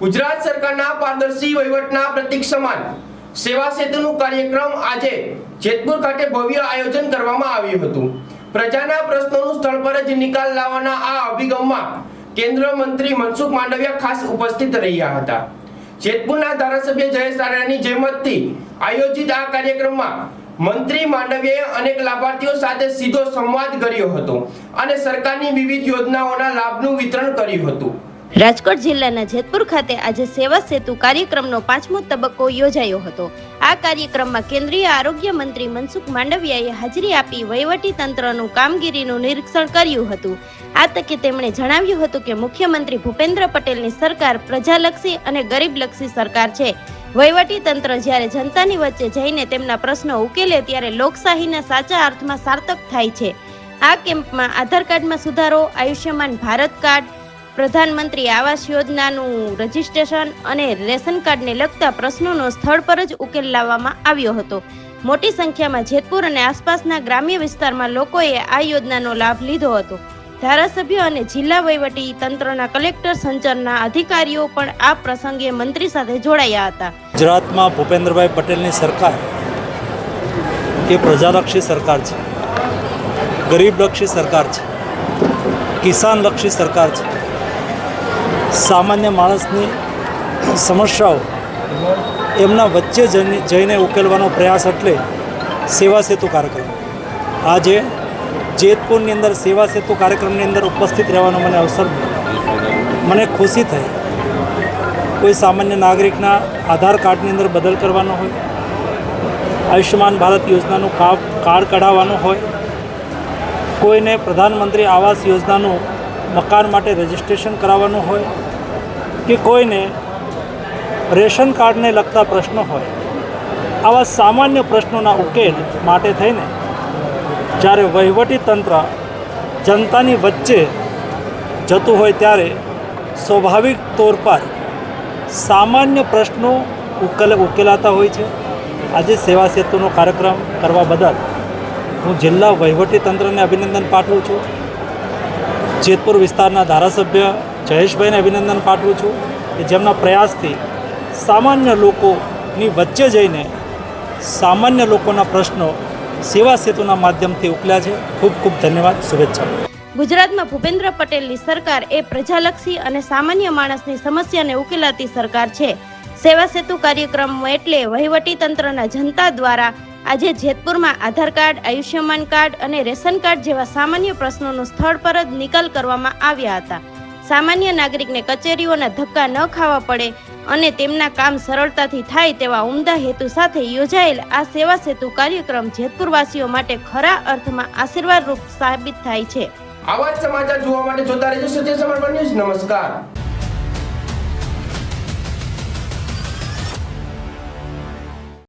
ગુજરાત સરકારના પારદર્શી વહીવટના પ્રતીક સમાન સેવા સેતુનું કાર્યક્રમ આજે જેતપુર ખાતે ભવ્ય આયોજન કરવામાં આવ્યું હતું. પ્રજાના પ્રશ્નોનું સ્થળ પર જ નિકાલ લાવવાના આ અભિગમમાં કેન્દ્ર મંત્રી મનસુખ માંડવિયા ખાસ ઉપસ્થિત રહ્યા હતા. જેતપુરના ધારાસભ્ય જયેશ રાણાની જેમતથી આયોજિત આ કાર્યક્રમમાં મંત્રી માંડવિયાએ અનેક લાભાર્થીઓ સાથે સીધો સંવાદ કર્યો હતો અને સરકારની વિવિધ યોજનાઓના લાભનું વિતરણ કર્યું હતું. રાજકોટ જિલ્લાના જેતપુર ખાતે આજે સેવા સેતુ કાર્યક્રમનો પાંચમો તબક્કો યોજાયો હતો. આ કાર્યક્રમમાં કેન્દ્રીય આરોગ્ય મંત્રી મનસુખ માંડવિયાએ હાજરી આપી વહીવટી તંત્રનું કામગીરીનું નિરીક્ષણ કર્યું હતું. આ તકે તેમણે જણાવ્યું હતું કે મુખ્યમંત્રી ભૂપેન્દ્ર પટેલની સરકાર પ્રજાલક્ષી અને ગરીબલક્ષી સરકાર છે. વહીવટી તંત્ર જ્યારે જનતાની વચ્ચે જઈને તેમના પ્રશ્નો ઉકેલે ત્યારે લોકશાહીના સાચા અર્થમાં સાર્થક થાય છે. આ કેમ્પમાં આધાર કાર્ડમાં સુધારો, આયુષ્યમાન ભારત કાર્ડ પ્રધાનમંત્રી આવાસ યોજનાનું રજીસ્ટ્રેશન અને રેશન કાર્ડને લગતા પ્રશ્નોનો સ્થળ પર જ ઉકેલ લાવવામાં આવ્યો હતો. મોટી સંખ્યામાં જેતપુર અને આસપાસના ગ્રામ્ય વિસ્તારમાં લોકોએ આ યોજનાનો લાભ લીધો હતો. ધારાસભ્ય અને જિલ્લા વહીવટી તંત્રના કલેક્ટર સંચરના અધિકારીઓ પણ આ પ્રસંગે મંત્રી સાથે જોડાયા હતા. ગુજરાતમાં ભૂપેન્દ્રભાઈ પટેલની સરકાર એ પ્રજાલક્ષી સરકાર છે, ગરીબલક્ષી સરકાર છે, કિસાનલક્ષી સરકાર છે. સામાન્ય માણસની સમસ્યાઓ એમના વચ્ચે જઈને ઉકેલવાનો પ્રયાસ એટલે સેવા સેતુ કાર્યક્રમ આજે જેતપુરની અંદર સેવા સેતુ કાર્યક્રમની અંદર ઉપસ્થિત રહેવાનો મને અવસર. મને ખુશી થઈ કોઈ સામાન્ય નાગરિકના આધાર કાર્ડની અંદર બદલ કરવાનો હોય, આયુષ્યમાન ભારત યોજનાનું કાર્ડ કઢાવવાનું હોય, કોઈને પ્રધાનમંત્રી આવાસ યોજનાનું મકાન માટે રજિસ્ટ્રેશન કરાવવાનું હોય કે કોઈને રેશન કાર્ડને લગતા પ્રશ્નો હોય, આવા સામાન્ય પ્રશ્નોના ઉકેલ માટે થઈને જ્યારે વહીવટી તંત્ર જનતાની વચ્ચે જતું હોય ત્યારે સ્વાભાવિક તોર પર સામાન્ય પ્રશ્નો ઉકેલ ઉકેલાતા હોય છે. આજે સેવા સેતુનો કાર્યક્રમ કરવા બદલ હું જિલ્લા વહીવટી તંત્રને અભિનંદન પાઠવું છું. જેતપુર વિસ્તારના ધારાસભ્ય જયેશભાઈને અભિનંદન પાઠવું છું કે જેમના પ્રયાસથી સામાન્ય લોકોની વચ્ચે જઈને સામાન્ય લોકોના પ્રશ્નો સેવા સેતુના માધ્યમથી ઉકલ્યા છે. ખૂબ ખૂબ ધન્યવાદ. શુભેચ્છા. ગુજરાતમાં ભૂપેન્દ્ર પટેલની સરકાર એ પ્રજાલક્ષી અને સામાન્ય માણસની સમસ્યાને ઉકેલાતી સરકાર છે. સેવા સેતુ કાર્યક્રમ એટલે વહીવટી તંત્રના જનતા દ્વારા આજે જેતપુરમાં આધાર કાર્ડ, આયુષ્યમાન કાર્ડ અને રેશન કાર્ડ જેવા સામાન્ય પ્રશ્નોનો સ્થળ પર જ નિકાલ કરવામાં આવ્યા હતા. સામાન્ય નાગરિકને કચેરીઓના ધક્કા ન ખાવા પડે અને તેમના કામ સરળતાથી થાય તેવા ઉમદા હેતુ સાથે યોજાયેલ આ સેવા સેતુ કાર્યક્રમ જેતપુરવાસીઓ માટે ખરા અર્થમાં આશીર્વાદરૂપ સાબિત થાય છે. આવા સમાચાર જોવા માટે જોતા રહેજો સત્ય સમર્પણ ન્યૂઝ. નમસ્કાર.